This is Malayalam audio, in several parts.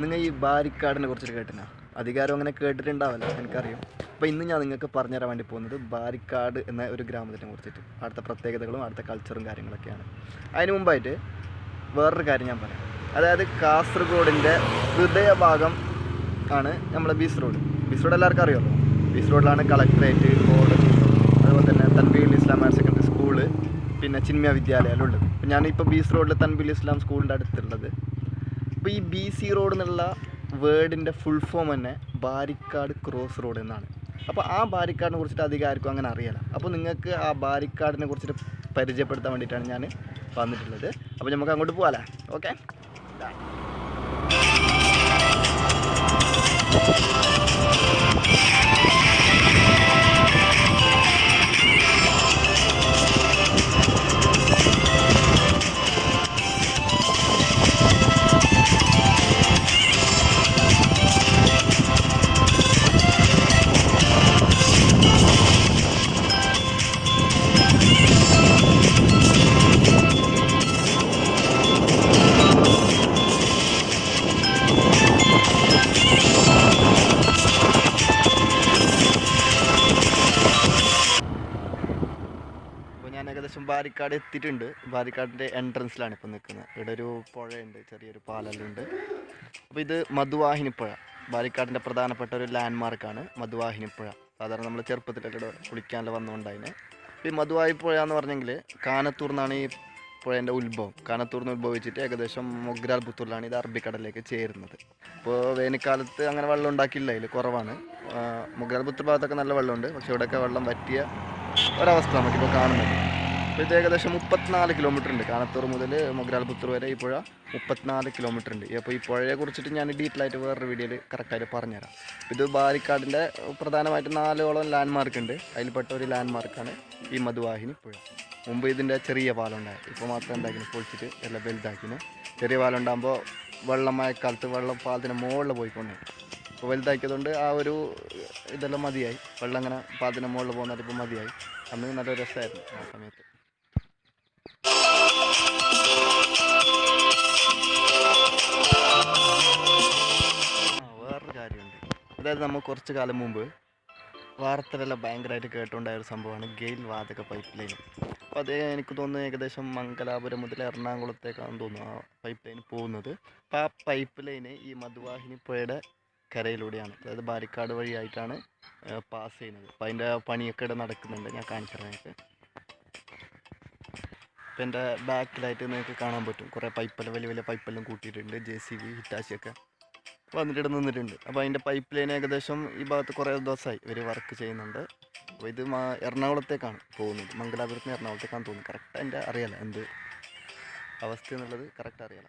നിങ്ങൾ ഈ ബാരിക്കാടിനെ കുറിച്ചിട്ട് കേട്ടിനാ? അധികാരം അങ്ങനെ കേട്ടിട്ടുണ്ടാവില്ല എനിക്കറിയാം. അപ്പോൾ ഇന്ന് ഞാൻ നിങ്ങൾക്ക് പറഞ്ഞുതരാൻ വേണ്ടി പോകുന്നത് ബാരിക്കാട് എന്ന ഒരു ഗ്രാമത്തിനെ കുറിച്ചിട്ട്. അവിടുത്തെ പ്രത്യേകതകളും അവിടുത്തെ കൾച്ചറും കാര്യങ്ങളൊക്കെയാണ്. അതിന് മുമ്പായിട്ട് വേറൊരു കാര്യം ഞാൻ പറയാം. അതായത് കാസർഗോഡിന്റെ ഹൃദയഭാഗം ആണ് നമ്മളെ ബീസ് റോഡ്. ബീസ് റോഡ് എല്ലാവർക്കും അറിയാമല്ലോ. ബീസ് റോഡിലാണ് കളക്ടറേറ്റ് ബോർഡ് അതുപോലെ തന്നെ Tanbeel Islam higher secondary school പിന്നെ ചിന്മയ വിദ്യാലയം ഉള്ളത് അപ്പം ഞാനിപ്പോൾ ബീസ് റോഡിൽ തൻബീൽ ഇസ്ലാം സ്കൂളിന്റെ അടുത്തുള്ളത്. അപ്പോൾ ഈ ബി സി റോഡ് എന്നുള്ള വേർഡിന്റെ ഫുൾ ഫോം തന്നെ ബാരിക്കാട് ക്രോസ് റോഡ് എന്നാണ്. അപ്പോൾ ആ ബാരിക്കാടിനെ കുറിച്ചിട്ട് അധികം ആർക്കും അങ്ങനെ അറിയില്ല. അപ്പോൾ നിങ്ങൾക്ക് ആ ബാരിക്കാടിനെ കുറിച്ചിട്ട് പരിചയപ്പെടുത്താൻ വേണ്ടിയിട്ടാണ് ഞാൻ വന്നിട്ടുള്ളത്. അപ്പോൾ നമുക്ക് അങ്ങോട്ട് പോകാമല്ലേ ഓക്കെ? അപ്പോൾ ഞാൻ ഏകദേശം ബാരിക്കാട് എത്തിയിട്ടുണ്ട്. ബാരിക്കാടിന്റെ എൻട്രൻസിലാണ് ഇപ്പോൾ നിൽക്കുന്നത്. ഇവിടെ ഒരു പുഴയുണ്ട് ചെറിയൊരു പാലെല്ലാം ഉണ്ട് അപ്പോൾ ഇത് മധുവാഹിനിപ്പുഴ ബാരിക്കാടിന്റെ പ്രധാനപ്പെട്ട ഒരു ലാൻഡ് മാർക്കാണ് മധുവാഹിനിപ്പുഴ സാധാരണ നമ്മൾ ചെറുപ്പത്തിലൊക്കെ കുളിക്കാനെല്ലാം വന്നുകൊണ്ടായിന് ഈ മധുവാഹിപ്പുഴ എന്ന് പറഞ്ഞെങ്കിൽ കാനത്തൂർ നിന്നാണ് ഈ പുഴേന്റെ ഉത്ഭവം. കാനത്തൂർ നിന്ന് ഉത്ഭവിച്ചിട്ട് ഏകദേശം മൊഗ്രാൽ പുത്തൂരിലാണ് ഇത് അറബിക്കടലിലേക്ക് ചേരുന്നത്. അപ്പോൾ വേനൽക്കാലത്ത് അങ്ങനെ വെള്ളം ഉണ്ടാക്കിയില്ല ഇതിൽ കുറവാണ്. മൊഗ്രാൽ പുത്തൂർ ഭാഗത്തൊക്കെ നല്ല വെള്ളമുണ്ട് പക്ഷേ ഇവിടെയൊക്കെ വെള്ളം വറ്റിയ ഒരവസ്ഥ നമുക്കിപ്പോൾ കാണുന്നത്. ഇത് ഏകദേശം മുപ്പത്തിനാല് കിലോമീറ്റർ ഉണ്ട്. കാനത്തൂർ മുതൽ മൊഗ്രാൽപുത്തൂർ വരെ ഈ പുഴ മുപ്പത്തിനാല് കിലോമീറ്റർ ഉണ്ട്. അപ്പോൾ ഈ പുഴയെ കുറിച്ചിട്ട് ഞാൻ ഡീറ്റെയിൽ ആയിട്ട് വേറൊരു വീഡിയോയിൽ കറക്റ്റായിട്ട് പറഞ്ഞുതരാം. ഇത് ബാലിക്കാടിന്റെ പ്രധാനമായിട്ട് നാലോളം ലാൻഡ് മാർക്ക് ഉണ്ട്. അതിൽപ്പെട്ട ഒരു ലാൻഡ്മാർക്കാണ് ഈ മധുവാഹിനി പുഴ. മുമ്പ് ഇതിന്റെ ചെറിയ പാലുണ്ടായി. ഇപ്പോൾ മാത്രം എന്താക്കിന്? പൊളിച്ചിട്ട് എല്ലാം വലുതാക്കിന്. ചെറിയ പാലുണ്ടാകുമ്പോൾ വെള്ളം മഴക്കാലത്ത് വെള്ളം പാലത്തിന് മുകളിൽ പോയിക്കൊണ്ട്. ഇപ്പോൾ വലുതാക്കിയതുകൊണ്ട് ആ ഒരു ഇതെല്ലാം മതിയായി. വെള്ളം അങ്ങനെ പാലത്തിന്റെ മുകളിൽ പോകുന്നത് ഇപ്പോൾ മതിയായി. അന്ന് നല്ല രസമായിരുന്നു ആ സമയത്ത് വേറൊരു കാര്യമുണ്ട്. അതായത് നമ്മൾ കുറച്ച് കാലം മുമ്പ് വാർത്തയിലെല്ലാം ഭയങ്കരമായിട്ട് കേട്ടുണ്ടായ ഒരു സംഭവമാണ് ഗെയിൽ വാതക പൈപ്പ് ലൈൻ അപ്പോൾ അത് എനിക്ക് തോന്നുന്നു ഏകദേശം മംഗലാപുരം മുതൽ എറണാകുളത്തേക്കാണെന്ന് തോന്നുന്നു ആ പൈപ്പ് ലൈൻ പോകുന്നത്. അപ്പോൾ ആ പൈപ്പ് ലൈന് ഈ മധുവാഹിനി പുഴയുടെ കരയിലൂടെയാണ്. അതായത് ബാരിക്കാട് വഴിയായിട്ടാണ് പാസ് ചെയ്യുന്നത്. അപ്പോൾ അതിന്റെ പണിയൊക്കെ ഇവിടെ നടക്കുന്നുണ്ട്. ഞാൻ കാണിച്ചു തരാം നിങ്ങൾക്ക്. ഇപ്പം എന്റെ ബാക്കിലായിട്ട് നിങ്ങൾക്ക് കാണാൻ പറ്റും. കുറേ പൈപ്പെല്ലാം വലിയ വലിയ പൈപ്പെല്ലാം കൂട്ടിയിട്ടുണ്ട്. ജെ സി ബി ഹിറ്റാച്ചിയൊക്കെ വന്നിട്ട് നിന്നിട്ടുണ്ട്. അപ്പോൾ അതിന്റെ പൈപ്പ് ലൈൻ ഏകദേശം ഈ ഭാഗത്ത് കുറേ ദിവസമായി ഇവർ വർക്ക് ചെയ്യുന്നുണ്ട്. അപ്പോൾ ഇത് എറണാകുളത്തേക്കാണ് പോകുന്നത്. മംഗലാപുരത്ത് നിന്ന് എറണാകുളത്തേക്കാണ് തോന്നുന്നത് കറക്റ്റ് എന്റെ അറിയാല എന്ത് അവസ്ഥ എന്നുള്ളത് കറക്റ്റ് അറിയാല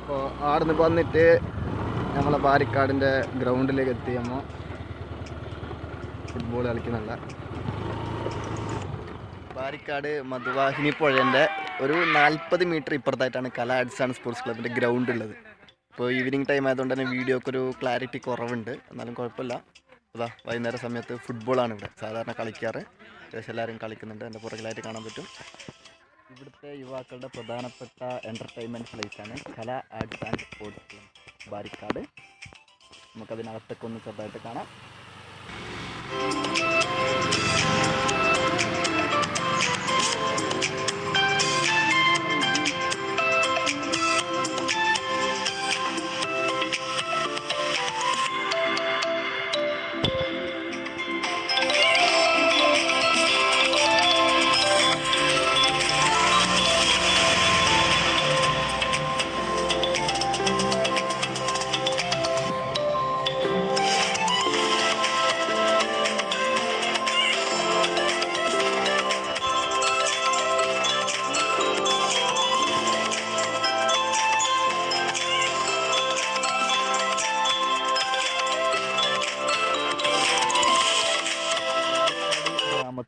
അപ്പോൾ ആടുന്ന് വന്നിട്ട് നമ്മളെ പാരിക്കാടിന്റെ ഗ്രൗണ്ടിലേക്ക് എത്തി. നമ്മൾ ഫുട്ബോൾ കളിക്കുന്നുണ്ട് പാരിക്കാട് മധുവാഹിനി പുഴന്റെ ഒരു നാൽപ്പത് മീറ്റർ ഇപ്പുറത്തായിട്ടാണ് കല ആർട്സ് സ്പോർട്സ് ക്ലബിന്റെ ഗ്രൗണ്ട് ഉള്ളത്. ഇപ്പോൾ ഈവനിങ് ടൈം ആയതുകൊണ്ട് തന്നെ വീഡിയോക്ക് ഒരു ക്ലാരിറ്റി കുറവുണ്ട്. എന്നാലും കുഴപ്പമില്ല. അതാ വൈകുന്നേര സമയത്ത് ഫുട്ബോളാണ് ഇവിടെ. സാധാരണ കളിക്കാറ്. ഏകദേശം എല്ലാവരും കളിക്കുന്നുണ്ട്. എന്റെ പുറകിലായിട്ട് കാണാൻ പറ്റും. ഇവിടുത്തെ യുവാക്കളുടെ പ്രധാനപ്പെട്ട entertainment പ്ലേസാണ് Kala arts and sports club Barikkad. നമുക്കതിനകത്തൊക്കെ ഒന്ന് ചെറുതായിട്ട് കാണാം.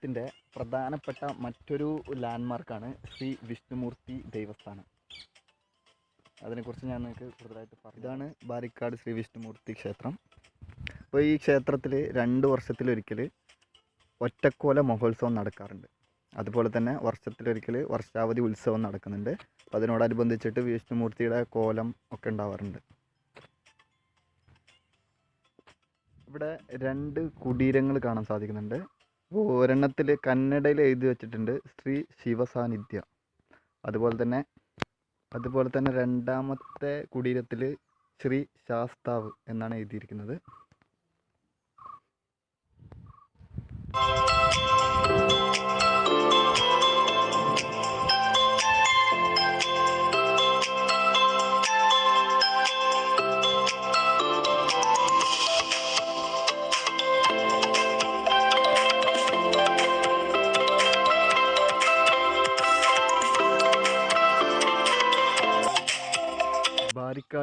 ഗ്രാമത്തിന്റെ പ്രധാനപ്പെട്ട മറ്റൊരു ലാൻഡ്മാർക്കാണ് ശ്രീ വിഷ്ണുമൂർത്തി ദേവസ്ഥാനം. അതിനെക്കുറിച്ച് ഞാൻ നിങ്ങൾക്ക് കൂടുതലായിട്ട് പറഞ്ഞു ഇതാണ് ബാരിക്കാട് ശ്രീ വിഷ്ണുമൂർത്തി ക്ഷേത്രം. അപ്പോൾ ഈ ക്ഷേത്രത്തിൽ രണ്ട് വർഷത്തിലൊരിക്കൽ ഒറ്റക്കോല മഹോത്സവം നടക്കാറുണ്ട്. അതുപോലെ തന്നെ വർഷത്തിലൊരിക്കൽ വർഷാവധി ഉത്സവം നടക്കുന്നുണ്ട്. അപ്പോൾ അതിനോടനുബന്ധിച്ചിട്ട് വിഷ്ണുമൂർത്തിയുടെ കോലം ഒക്കെ ഉണ്ടാവാറുണ്ട്. ഇവിടെ രണ്ട് കുടീരങ്ങൾ കാണാൻ സാധിക്കുന്നുണ്ട്. അപ്പോൾ ഒരെണ്ണത്തിൽ കന്നഡയിൽ എഴുതി വെച്ചിട്ടുണ്ട് ശ്രീ ശിവസാന്നിധ്യ. അതുപോലെ തന്നെ അതുപോലെ തന്നെ രണ്ടാമത്തെ കുടീരത്തിൽ ശ്രീ ശാസ്താവ് എന്നാണ് എഴുതിയിരിക്കുന്നത്.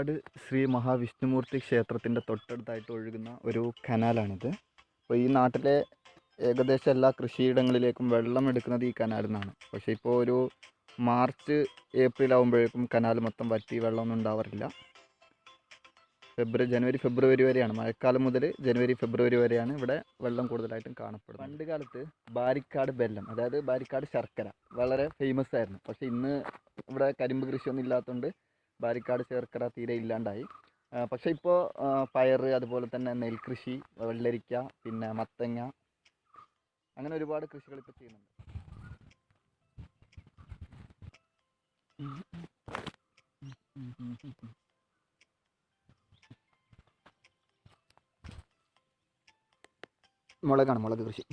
ബാരിക്കാട് ശ്രീ മഹാവിഷ്ണുമൂർത്തി ക്ഷേത്രത്തിന്റെ തൊട്ടടുത്തായിട്ട് ഒഴുകുന്ന ഒരു കനാലാണിത്. അപ്പോൾ ഈ നാട്ടിലെ ഏകദേശം എല്ലാ കൃഷിയിടങ്ങളിലേക്കും വെള്ളം എടുക്കുന്നത് ഈ കനാലിൽ നിന്നാണ് പക്ഷേ ഇപ്പോൾ ഒരു മാർച്ച് ഏപ്രിൽ ആകുമ്പോഴേക്കും കനാൽ മൊത്തം വറ്റി വെള്ളമൊന്നും ഉണ്ടാവാറില്ല. ഫെബ്രുവരി ജനുവരി ഫെബ്രുവരി വരെയാണ്. മഴക്കാലം മുതൽ ജനുവരി ഫെബ്രുവരി വരെയാണ് ഇവിടെ വെള്ളം കൂടുതലായിട്ടും കാണപ്പെടുന്നത്. പണ്ട് കാലത്ത് ബാരിക്കാട് ബെല്ലം അതായത് ബാരിക്കാട് ശർക്കര വളരെ ഫേമസ് ആയിരുന്നു. പക്ഷേ ഇന്ന് ഇവിടെ കരിമ്പ് കൃഷിയൊന്നും ഇല്ലാത്തതുകൊണ്ട് ബാരിക്കാട് ചേർക്കട തീരെ ഇല്ലാണ്ടായി. പക്ഷെ ഇപ്പോൾ പയർ അതുപോലെ തന്നെ നെൽകൃഷി വെള്ളരിക്ക പിന്നെ മത്തങ്ങ അങ്ങനെ ഒരുപാട് കൃഷികൾ ഇപ്പോൾ ചെയ്യുന്നുണ്ട്. മുളകാണ് മുളക് കൃഷി.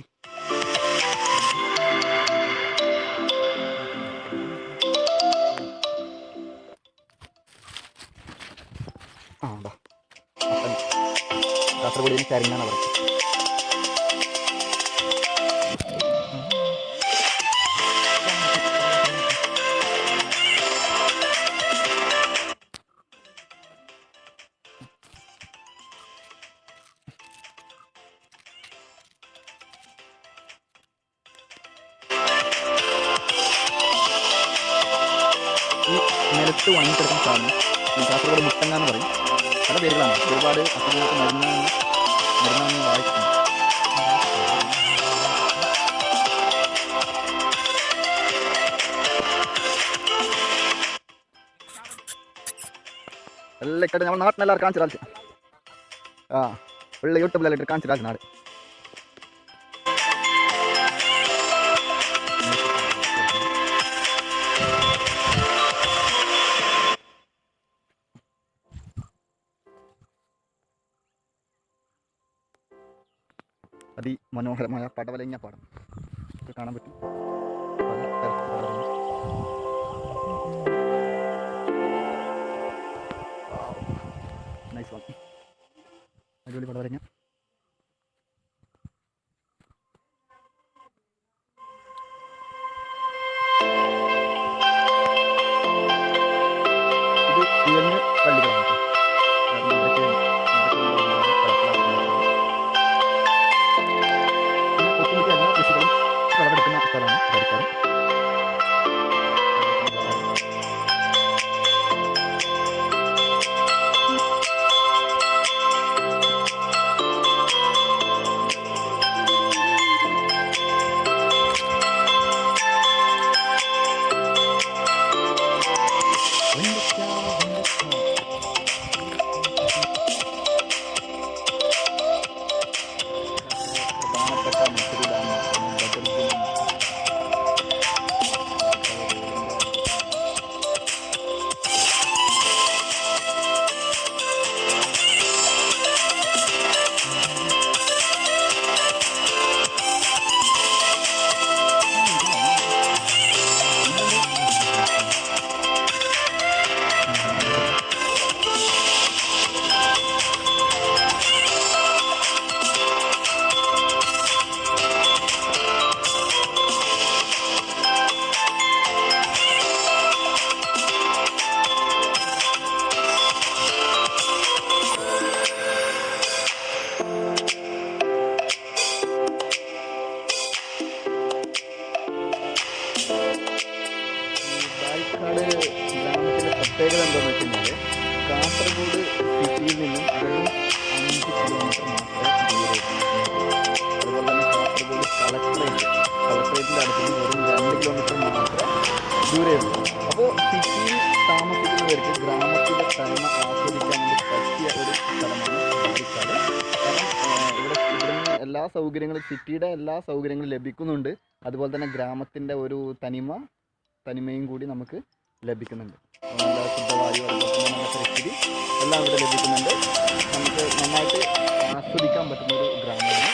കാസർഗോഡിന് കരിങ്ങാണ് ഈ നിലത്ത് ഉണങ്ങിക്കിടക്കുന്ന സാധനം കാസർഗോഡ് മുട്ടങ്ങ എന്ന് പറയും. പല പേരുകളാണ്. ഒരുപാട് അസുഖങ്ങൾക്ക് മരുന്ന് മരുന്നാണ് വായിക്കുന്നത് എല്ലാം ഇക്കട്ടെ നമ്മൾ നാട്ടിനെല്ലാവരും കാണിച്ചു ആ. ഉള്ള യൂട്യൂബിലെല്ലാം കാണിച്ചു നാട്. അതിമനോഹരമായ പടവലങ്ങ പാടം കാണാൻ പറ്റും. നൈസ് അടിപൊളി പടവലങ്ങ പ്രത്യേകത എന്താണെന്ന് വെച്ച് കഴിഞ്ഞാൽ കാസർഗോഡ് സിറ്റിയിൽ നിന്നും വെറും അഞ്ച് കിലോമീറ്റർ മാത്രമേ അതുപോലെ തന്നെ കാസർഗോഡ് കളക്ടറേറ്റ് കളക്ട്രേറ്റിന്റെ അടുത്ത് നിന്ന് വെറും രണ്ട് കിലോമീറ്റർ മാത്രമേ ദൂരെയുള്ളൂ. അപ്പോൾ സിറ്റിയിൽ താമസിക്കുന്നവർക്ക് ഗ്രാമത്തിലെ തനിമ ആസ്വദിക്കാൻ പറ്റിയ ഒരു സ്ഥലമാണ് പാലക്കാട്. കാരണം ഇവിടെ ഇവിടുന്ന് എല്ലാ സൗകര്യങ്ങളും സിറ്റിയുടെ എല്ലാ സൗകര്യങ്ങളും ലഭിക്കുന്നുണ്ട്. അതുപോലെ തന്നെ ഗ്രാമത്തിന്റെ ഒരു തനിമ തനിമയും കൂടി നമുക്ക് ലഭിക്കുന്നുണ്ട്. ശുദ്ധവായു അതുപോലെ നല്ല പരിസ്ഥിതി എല്ലാം ഇവിടെ ലഭിക്കുന്നുണ്ട് നമുക്ക് നന്നായിട്ട് ആസ്വദിക്കാൻ പറ്റുന്ന ഒരു ഗ്രാമമാണ്